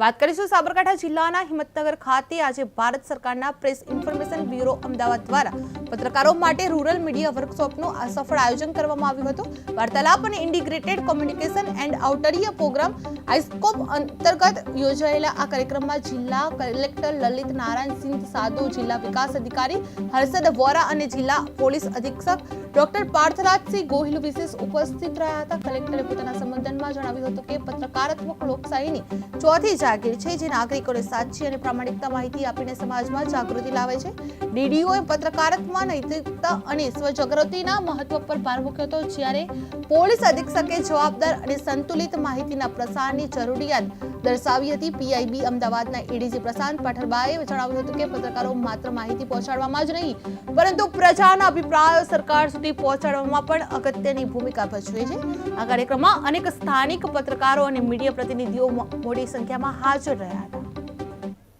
વાત કરીશું સાબરકાંઠા જિલ્લાના હિંમતનગર ખાતે. આજે ભારત સરકારના પ્રેસ ઇન્ફોર્મેશન બ્યુરો અમદાવાદ દ્વારા પત્રકારો માટે રૂરલ મીડિયા વર્કશોપનું સફળ આયોજન કરવામાં આવ્યું હતું. વાર્તાલાપ અને integrated communication and outreach programme આઈસ્કોપ અંતર્ગત યોજાયેલા આ કાર્યક્રમમાં જિલ્લા કલેક્ટર લલિત નારાયણસિંહ સાધુ, જિલ્લા વિકાસ અધિકારી હર્ષદ વોરા અને જિલ્લા પોલીસ અધિક્ષક ડોક્ટર પાર્થરાજસિંહ ગોહિલ વિશેષ ઉપસ્થિત રહ્યા હતા. કલેક્ટરે પોતાના સંબોધનમાં જણાવ્યું હતું કે પત્રકારત્મક લોકશાહીની ચોથી જાગીર છે, જે નાગરિકોને સાચી અને પ્રામાણિકતા માહિતી આપીને સમાજમાં જાગૃતિ લાવે છે. ડીડીઓએ પત્રકારત્વમાં નૈતિકતા અને સ્વજાગૃતિના મહત્વ પર ભાર મૂક્યો હતો, જ્યારે પોલીસ અધિક્ષકે જવાબદાર અને સંતુલિત માહિતીના પ્રસારની જરૂરિયાત દર્શાવી હતી. પીઆઈબી અમદાવાદના એડીજી પ્રશાંત પાઠરબાએ જણાવ્યું હતું કે પત્રકારો માત્ર માહિતી પહોંચાડવામાં જ નહીં, પરંતુ પ્રજાના અભિપ્રાયો સરકાર સુધી પહોંચાડવામાં પણ અગત્યની ભૂમિકા ભજવે છે. આ કાર્યક્રમમાં અનેક સ્થાનિક પત્રકારો અને મીડિયા પ્રતિનિધિઓ મોટી સંખ્યામાં હાજર રહ્યા હતા.